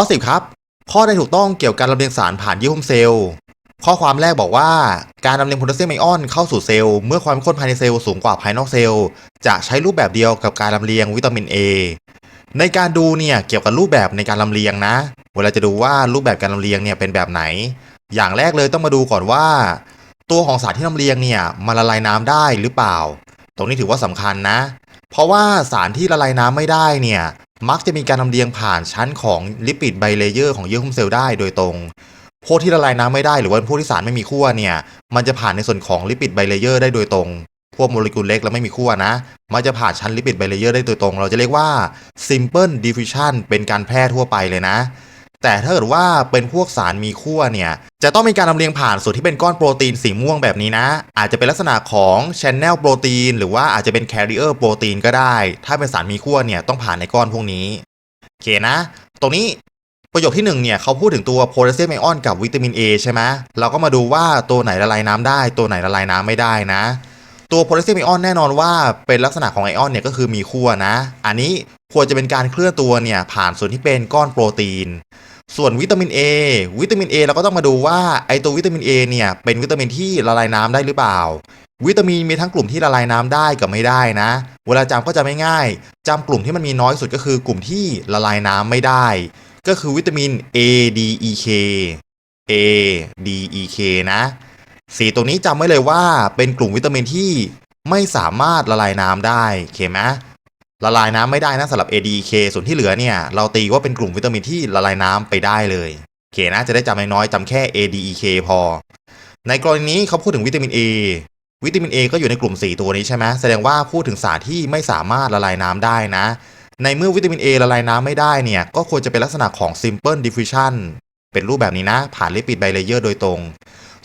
ข้อ 10 ครับ ข้อใดถูกต้องเกี่ยวกับการลำเลียงสารผ่านเยื่อหุ้มเซลล์ ข้อความแรกบอกว่าการลำเลียงโพแทสเซียมไอออนเข้าสู่เซลล์ เมื่อความเข้มข้นภายในเซลล์สูงกว่าภายนอกเซลล์ จะใช้รูปแบบเดียวกับการลำเลียงวิตามิน A ในการดูเนี่ยเกี่ยวกับรูปแบบในการลำเลียงนะ เวลาจะดูว่ารูปแบบการลำเลียงเนี่ยเป็นแบบไหน อย่างแรกเลยต้องมาดูก่อนว่า ตัวของสารที่ลำเลียงเนี่ยมันละลายน้ำได้หรือเปล่า ตรงนี้ถือว่าสำคัญนะ เพราะว่าสารที่ละลายน้ำไม่ได้เนี่ย มักจะมีการลำเลียงผ่านชั้นของลิปิดไบเลเยอร์ของเยื่อหุ้มเซลล์ได้โดยตรง พวกที่ละลายน้ำไม่ได้หรือว่าพวกที่สารไม่มีขั้วเนี่ย มันจะผ่านในส่วนของลิปิดไบเลเยอร์ได้โดยตรง พวกโมเลกุลเล็กและไม่มีขั้วนะ มันจะผ่านชั้นลิปิดไบเลเยอร์ได้โดยตรง เราจะเรียกว่า simple diffusion เป็นการแพร่ทั่วไปเลยนะ แต่ถ้าเกิดว่าเป็นพวกสารมีขั้วเนี่ยจะต้องมีการลำเลียงผ่านส่วนที่เป็นก้อนโปรตีนสีม่วงแบบนี้นะ อาจจะเป็นลักษณะของ channel โปรตีนหรือว่าอาจจะเป็น carrier โปรตีนก็ได้ ถ้าเป็นสารมีขั้วเนี่ยต้องผ่านในก้อนพวกนี้โอเคนะ ตรงนี้ประโยคที่หนึ่งเนี่ยเขาพูดถึงตัวโพแทสเซียมไอออนกับวิตามิน A ใช่ไหมเราก็มาดูว่าตัวไหนละลายน้ำได้ ตัวไหนละลายน้ำไม่ได้นะ ตัวโพแทสเซียมไอออนแน่นอนว่าเป็นลักษณะของไอออนเนี่ยก็คือมีขั้วนะ อันนี้ควรจะเป็นการเคลื่อนตัวเนี่ยผ่านส่วนที่เป็นก้อนโปรตีน ส่วนวิตามิน A วิตามิน A เราก็ต้องมาดูว่าไอตัววิตามิน A เนี่ยเป็นวิตามินที่ละลายน้ำได้หรือเปล่า วิตามินมีทั้งกลุ่มที่ละลายน้ำได้กับไม่ได้นะ เวลาจำก็จะไม่ง่ายจำกลุ่มที่มันมีน้อยสุดก็คือกลุ่มที่ละลายน้ำไม่ได้ ก็คือวิตามิน A D E K A D E K นะสีตรงนี้จำไว้เลยว่าเป็นกลุ่มวิตามินที่ไม่สามารถละลายน้ำได้โอเคไหม ละลายน้ำไม่ได้นะสำหรับ A D E K ส่วนที่เหลือเนี่ย เราตีว่าเป็นกลุ่มวิตามินที่ละลายน้ำไปได้เลยโอเคนะจะได้จำน้อยๆจำแค่ A D E K พอ ในกรณีนี้เขาพูดถึงวิตามิน A วิตามิน A ก็อยู่ในกลุ่ม 4 ตัวนี้ใช่ไหมแสดงว่าพูดถึงสารที่ไม่สามารถละลายน้ำได้นะ ในเมื่อวิตามิน A ละลายน้ำไม่ได้เนี่ย ก็ควรจะเป็นลักษณะของ simple diffusion เป็นรูปแบบนี้นะ ผ่านลิปิดไบเลเยอร์โดยตรง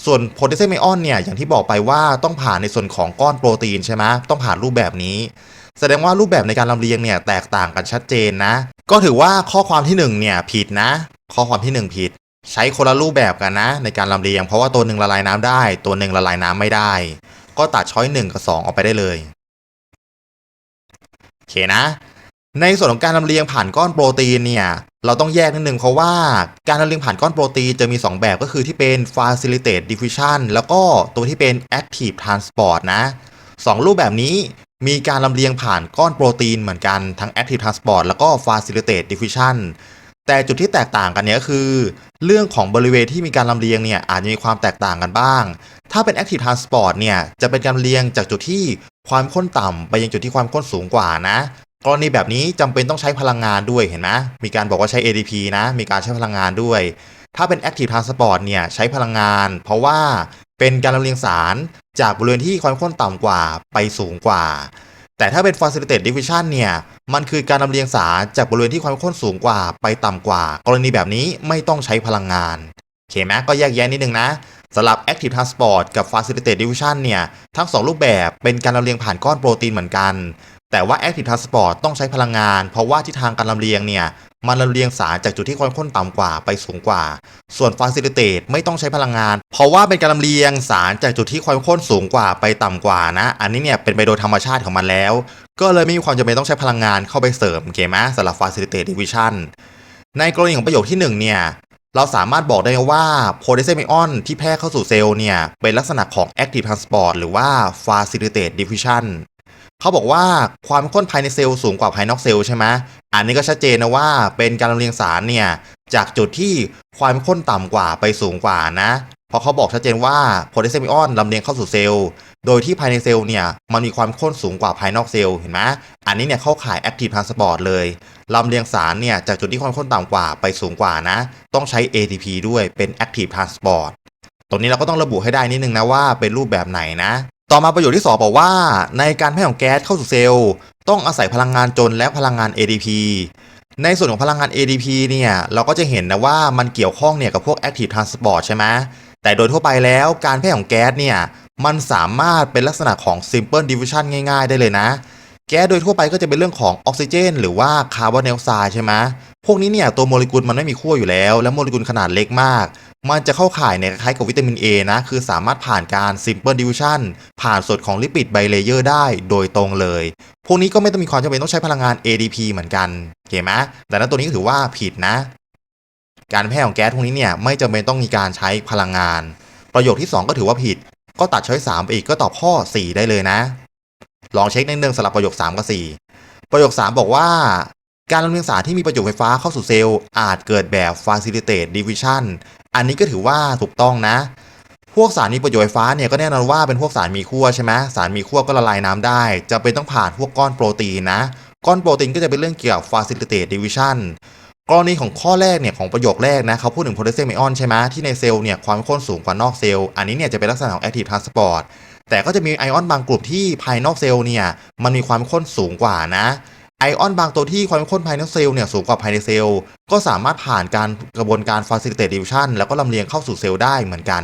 ส่วนโพแทสเซียมไอออนเนี่ยอย่างที่บอกไปว่าต้องผ่านในส่วนของก้อนโปรตีนใช่ไหมต้องผ่านรูปแบบนี้ แสดงว่ารูปแบบในการลำเลียงเนี่ยแตกต่างกันชัดเจนนะ ก็ถือว่าข้อความที่1เนี่ยผิดนะ ข้อความที่ 1 ผิด ใช้คนละรูปแบบกันนะ ในการลำเลียง เพราะว่าตัวหนึ่งละลายน้ำได้ ตัวหนึ่งละลายน้ำไม่ได้ ก็ตัดช้อย1กับ 2 ออกไปได้เลยโอเคนะ ในส่วนของการลำเลียงผ่านก้อนโปรตีนเนี่ยเราต้องแยกนิดนึงเพราะว่าการลำเลียงผ่านก้อนโปรตีนจะมี 2 แบบก็คือที่เป็น facilitate diffusion แล้วก็ตัวที่เป็น active transport นะ 2 รูปแบบนี้ มีการลำเลียงผ่านก้อนโปรตีนเหมือนกันทั้ง active transport แล้วก็ facilitate diffusion แต่จุดที่แตกต่างกันเนี่ยก็คือ เรื่องของบริเวณที่มีการลำเลียงเนี่ยอาจจะมีความแตกต่างกันบ้าง ถ้าเป็น active transport เนี่ยจะเป็นการลำเลียงจากจุดที่ความข้นต่ำไปยังจุดที่ความข้นสูงกว่านะกรณีแบบนี้จำเป็นต้องใช้พลังงานด้วยเห็นไหมมีการบอกว่าใช้ ADP นะ มีการใช้พลังงานด้วย ถ้าเป็น Active Transport เนี่ยใช้พลังงาน เพราะว่าเป็นการลำเลียงสาร จากบริเวณที่ความข้นต่ำกว่าไปสูงกว่า แต่ถ้าเป็น Facilitate Diffusion เนี่ย มันคือการลำเลียงสารจากบริเวณที่ความข้นสูงกว่าไปต่ำกว่า กรณีแบบนี้ไม่ต้องใช้พลังงานโอเคไหมก็แยกแยะนิดนึงนะสำหรับ Active Transport กับ Facilitate Diffusion เนี่ย ทั้ง 2 รูปแบบเป็นการลำเลียงผ่านก้อนโปรตีนเหมือนกัน แต่ว่า Active Transport ต้องใช้พลังงาน เพราะว่าทิศทางการลำเลียงเนี่ยมันลำเลียงสารจากจุดที่ความข้นต่ำกว่าไปสูงกว่า ส่วน Facilitate ไม่ต้องใช้พลังงาน เพราะว่าเป็นการลำเลียงสารจากจุดที่ความข้นสูงกว่าไปต่ำกว่านะ อันนี้เนี่ยเป็นไปโดยธรรมชาติของมันแล้ว ก็เลยไม่มีความจำเป็นต้องใช้พลังงานเข้าไปเสริมโอเคไหมสำหรับ Facilitate Division ในกรณีของประโยคที่1เนี่ยเราสามารถบอกได้ว่าโพแทสเซียมไอออนที่แพร่เข้าสู่เซลล์เนี่ยเป็นลักษณะของ active transport หรือว่า facilitate diffusion เขาบอกว่าความข้นภายในเซลล์สูงกว่าภายนอกเซลล์ใช่ไหมอันนี้ก็ชัดเจนนะว่าเป็นการลำเลียงสารเนี่ยจากจุดที่ความข้นต่ำกว่าไปสูงกว่านะเพราะเขาบอกชัดเจนว่าโพแทสเซียมไอออนลำเลียงเข้าสู่เซลล์โดยที่ภายในเซลล์เนี่ยมันมีความข้นสูงกว่าภายนอกเซลล์เห็นไหมอันนี้เนี่ยเข้าข่าย active transport เลยลำเลียงสารเนี่ยจากจุดที่ความข้นต่ำกว่าไปสูงกว่านะ ต้องใช้ ATP ด้วยเป็น active transport ตรงนี้เราก็ต้องระบุให้ได้นิดนึงนะว่าเป็นรูปแบบไหนนะ ต่อมาประโยชน์ที่ 2 บอกว่า ในการแพร่ของแก๊สเข้าสู่เซลล์ ต้องอาศัยพลังงานจนและพลังงาน ADP ในส่วนของพลังงาน ADP เนี่ยเราก็จะเห็นนะว่ามันเกี่ยวข้องเนี่ยกับพวก active transport ใช่ไหมแต่โดยทั่วไปแล้วการแพร่ของแก๊สเนี่ยมันสามารถเป็นลักษณะของ simple diffusion ง่ายๆ ได้เลยนะ แก๊สโดยทั่วไปก็จะเป็นเรื่องของออกซิเจน หรือว่าคาร์บอนไดออกไซด์ใช่ไหมพวกนี้เนี่ยตัวโมเลกุลมันไม่มีขั้วอยู่แล้ว และโมเลกุลขนาดเล็กมาก มันจะเข้าข่ายในคล้ายกับวิตามิน A นะ คือสามารถผ่านการ simple diffusion ผ่านส่วนของลิปิดไบเลเยอร์ได้โดยตรงเลย พวกนี้ก็ไม่ต้องมีความจำเป็นต้องใช้พลังงาน ADP เหมือนกันโอเคไหมแต่นั้นตัวนี้ก็ถือว่าผิดนะ การแพร่ของแก๊สพวกนี้เนี่ยไม่จำเป็นต้องมีการใช้พลังงาน ประโยคที่ 2 ก็ถือว่าผิด ก็ตัดช้อย3ไปอีกก็ตอบข้อ 4 ได้เลยนะ ลองเช็คนิดนึงสำหรับประโยค 3 กับ 4 ประโยค 3 บอกว่าการลำเลียงสารที่มีประจุไฟฟ้าเข้าสู่เซลล์อาจเกิดแบบ facilitate division อันนี้ก็ถือว่าถูกต้องนะ พวกสารมีประโยชน์ไฟฟ้าเนี่ยก็แน่นอนว่าเป็นพวกสารมีขั้วใช่ไหมสารมีขั้วก็ละลายน้ำได้ จะเป็นต้องผ่านพวกก้อนโปรตีนนะ ก้อนโปรตีนก็จะเป็นเรื่องเกี่ยวกับ facilitate division กรณีของข้อแรกเนี่ยของประโยคแรกนะเขาพูดถึงโพแทสเซียมไอออนใช่ไหมที่ในเซลล์เนี่ยความเข้มข้นสูงกว่านอกเซลล์อันนี้เนี่ยจะเป็นลักษณะของ active transport แต่ก็จะมีไอออนบางกลุ่มที่ภายนอกเซลล์เนี่ยมันมีความเข้มข้นสูงกว่านะ ไอออนบางตัวที่ความเข้มข้นภายในเซลล์เนี่ยสูงกว่าภายในเซลล์ก็สามารถผ่านการกระบวนการ facilitate division แล้วก็ลำเลียงเข้าสู่เซลล์ได้เหมือนกัน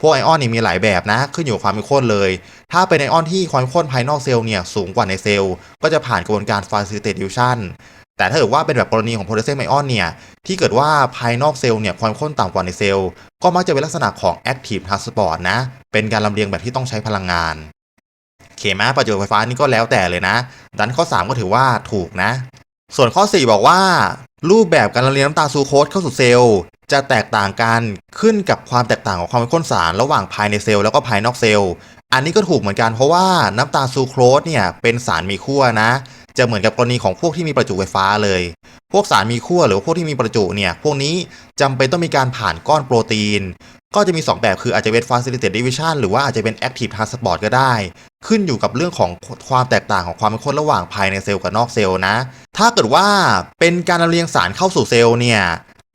พวกไอออนนี่มีหลายแบบนะ ขึ้นอยู่กับความเข้มข้นเลย ถ้าเป็นไอออนที่ความเข้มข้นภายนอกเซลล์เนี่ยสูงกว่าในเซลล์ ก็จะผ่านกระบวนการ facilitate division แต่ถ้าเกิดว่าเป็นแบบกรณีของโพแทสเซียมไอออนเนี่ยที่เกิดว่าภายนอกเซลล์เนี่ยความเข้มข้นต่ำกว่าในเซลล์ ก็มักจะเป็นลักษณะของ active transport นะเป็นการลำเลียงแบบที่ต้องใช้พลังงาน เคมาประจุไฟฟ้านี่ก็แล้วแต่เลยนะ ดันข้อ 3 ก็ถือว่าถูกนะ ส่วนข้อ 4 บอกว่า รูปแบบการละเลียงน้ำตาลซูโคสเข้าสู่เซลล์จะแตกต่างกันขึ้นกับความแตกต่างของความเข้มข้นสารระหว่างภายในเซลล์แล้วก็ภายนอกเซลล์ อันนี้ก็ถูกเหมือนกันเพราะว่าน้ำตาลซูโครสเนี่ยเป็นสารมีขั้วนะ จะเหมือนกับกรณีของพวกที่มีประจุไฟฟ้าเลย พวกสารมีขั้วหรือว่าพวกที่มีประจุเนี่ย พวกนี้จำเป็นต้องมีการผ่านก้อนโปรตีน ก็จะมี 2 แบบคืออาจจะเป็น facilitated division หรือว่าอาจจะเป็น active transport ก็ได้ ขึ้นอยู่กับเรื่องของความแตกต่างของความเป็นคนระหว่างภายในเซลล์กับนอกเซลล์นะ ถ้าเกิดว่าเป็นการลำเลียงสารเข้าสู่เซลล์เนี่ย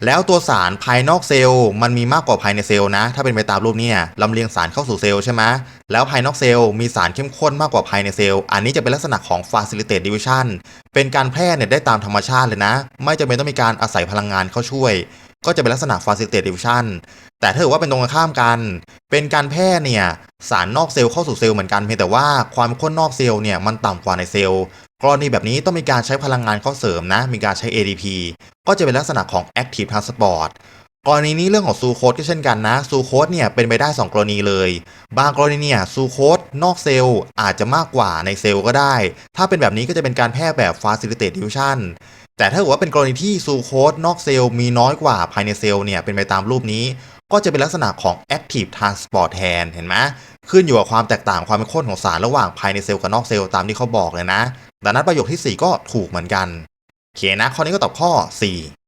แล้วตัวสารภายนอกเซลล์มันมีมากกว่าภายในเซลล์นะ ถ้าเป็นไปตามรูปเนี่ยลำเลียงสารเข้าสู่เซลล์ใช่ไหมแล้วภายนอกเซลล์มีสารเข้มข้นมากกว่าภายในเซลล์ อันนี้จะเป็นลักษณะของ facilitated division เป็นการแพร่เนี่ยได้ตามธรรมชาติเลยนะ ไม่จำเป็นต้องมีการอาศัยพลังงานเข้าช่วย ก็จะเป็นลักษณะ facilitated division แต่ถ้าเกิดว่าเป็นตรงกันข้ามกัน เป็นการแพร่เนี่ย สารนอกเซลล์เข้าสู่เซลล์เหมือนกันเพียงแต่ว่าความข้นนอกเซลล์เนี่ยมันต่ำกว่าในเซลล์กรณีแบบนี้ต้องมีการใช้พลังงานเข้าเสริมนะ มีการใช้ ADP ก็จะเป็นลักษณะของ active transport กรณีนี้เรื่องของซูโคสก็เช่นกันนะซูโคสเนี่ยเป็นไปได้ 2 กรณีเลย บางกรณีเนี่ยซูโคสนอกเซลล์อาจจะมากกว่าในเซลล์ก็ได้ ถ้าเป็นแบบนี้ก็จะเป็นการแพร่แบบ facilitated division แต่ถ้าเกิดว่าเป็นกรณีที่ซูโคสนอกเซลล์มีน้อยกว่าภายในเซลล์เนี่ยเป็นไปตามรูปนี้ ก็จะเป็นลักษณะของ active transport แทนเห็นไหมขึ้นอยู่กับความแตกต่างความเป็นข้นของสารระหว่างภายในเซลล์กับนอกเซลล์ตามที่เขาบอกเลยนะ ดังนั้นประโยคที่ 4 ก็ถูกเหมือนกันโอเคนะข้อนี้ก็ตอบข้อ 4